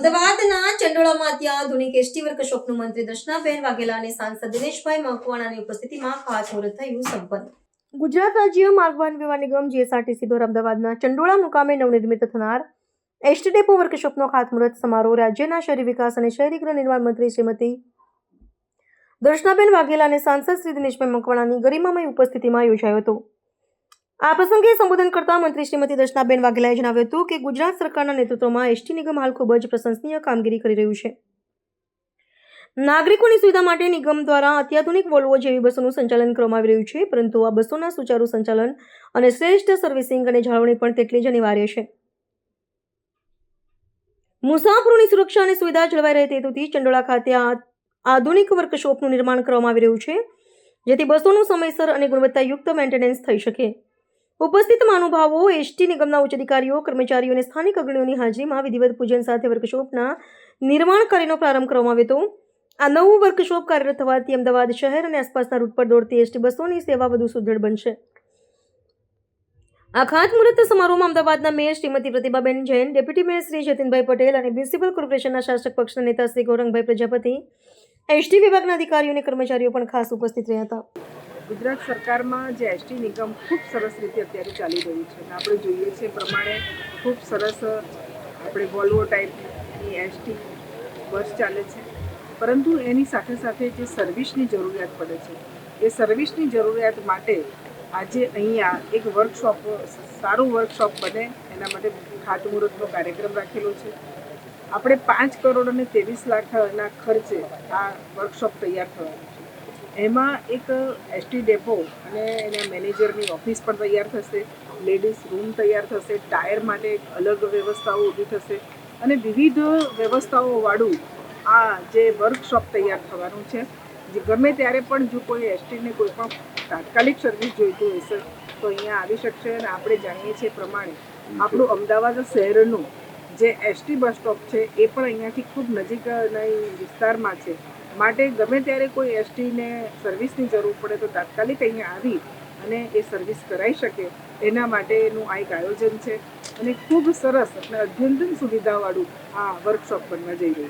ચંડોળામાં અત્યાધુનિક એસટી વર્કશોપનું મંત્રી દર્શનાબેન વાઘેલા અને સાંસદ દિનેશભાઈ મકવાણાની ઉપસ્થિતિમાં ખાતમુહૂર્ત થયું સંપન્ન. ગુજરાત રાજ્ય માર્ગ વાહન વ્યવહાર નિગમ જીએસઆરટીસી દ્વારા અમદાવાદના ચંડોળા મુકામે નવનિર્મિત થનાર એસટી ડેપો વર્કશોપનો ખાતમુહૂર્ત સમારોહ રાજ્યના શહેરી વિકાસ અને શહેરી ગૃહ નિર્માણ મંત્રી શ્રીમતી દર્શનાબેન વાઘેલા અને સાંસદ શ્રી દિનેશભાઈ મકવાણાની ગરિમામય ઉપસ્થિતિમાં યોજાયો હતો. આ પ્રસંગે સંબોધન કરતા મંત્રી શ્રીમતી દર્શનાબેન વાઘેલાએ જણાવ્યું હતું કે ગુજરાત સરકારના નેતૃત્વમાં એસટી નિગમ હાલ ખૂબ જ પ્રશંસનીય કામગીરી કરી રહ્યું છે. નાગરિકોની સુવિધા માટે નિગમ દ્વારા અત્યાધુનિક વોલ્વો જેવી બસોનું સંચાલન કરવામાં આવી રહ્યું છે, પરંતુ આ બસોના સુચારુ સંચાલન અને શ્રેષ્ઠ સર્વિસિંગ અને જાળવણી પણ તેટલી જ અનિવાર્ય છે. મુસાફરોની સુરક્ષા અને સુવિધા જળવાઈ રહે તે હેતુથી ચંડોળા ખાતે આધુનિક વર્કશોપનું નિર્માણ કરવામાં આવી રહ્યું છે, જેથી બસોનું સમયસર અને ગુણવત્તાયુક્ત મેન્ટેનન્સ થઈ શકે. ઉપસ્થિત મહાનુભાવો, એસટી નિગમના ઉચ્ચ અધિકારીઓ, કર્મચારીઓ અને સ્થાનિક અગ્રણીઓની હાજરીમાં વિધિવત પૂજન સાથે વર્કશોપના નિર્માણ કાર્યનો પ્રારંભ કરવામાં આવ્યો હતો. આ નવું વર્કશોપ કાર્યરત થવાથી અમદાવાદ શહેર અને આસપાસના રૂટ પર દોડતી એસટી બસોની સેવા વધુ સુદૃઢ બનશે. આ ખાતમુહૂર્ત સમારોહમાં અમદાવાદના mayor Shrimati Pratibhaben Jain, deputy mayor Shri Jatinbhai Patel અને મ્યુનિસિપલ કોર્પોરેશનના શાસક પક્ષના નેતા શ્રી ગૌરંગભાઈ પ્રજાપતિ, એસટી વિભાગના અધિકારીઓ અને કર્મચારીઓ પણ ખાસ ઉપસ્થિત રહ્યા હતા. ગુજરાત સરકારમાં જે એસટી નિગમ ખૂબ સરસ રીતે અત્યારે ચાલી રહ્યું છે આપણે જોઈએ છીએ પ્રમાણે ખૂબ સરસ આપણે વોલ્વો ટાઈપની એસટી બસ ચાલે છે. પરંતુ એની સાથે સાથે જે સર્વિસની જરૂરિયાત પડે છે, એ સર્વિસની જરૂરિયાત માટે આજે અહીંયા એક વર્કશોપ, સારું વર્કશોપ બને એના માટે ખાતમુહૂર્તનો કાર્યક્રમ રાખેલો છે. આપણે પાંચ કરોડ અને ત્રેવીસ લાખના ખર્ચે આ વર્કશોપ તૈયાર થવાનું છે. એમાં એક એસટી ડેપો અને એના મેનેજરની ઓફિસ પણ તૈયાર થશે લેડીઝ રૂમ તૈયાર થશે ટાયર માટે અલગ વ્યવસ્થાઓ ઊભી થશે અને વિવિધ વ્યવસ્થાઓવાળું આ જે વર્કશોપ તૈયાર થવાનું છે, જે ગમે ત્યારે પણ જો કોઈ એસટીને કોઈ પણ તાત્કાલિક સર્વિસ જોઈતું હશે, તો અહીંયા આવી શકશે અને આપણે જાણીએ છીએ પ્રમાણે આપણું અમદાવાદ શહેરનું જે એસટી બસ સ્ટોપ છે, એ પણ અહીંયાથી ખૂબ નજીકના વિસ્તારમાં છે. માટે ગમે ત્યારે કોઈ એસટીને સર્વિસની જરૂર પડે તો તાત્કાલિક અહીંયા આવી અને એ સર્વિસ કરાવી શકે. એના માટેનું આ એક આયોજન છે. અને ખૂબ સરસ અને અદ્યતન સુવિધાવાળું આ વર્કશોપ બનવા જઈ રહ્યું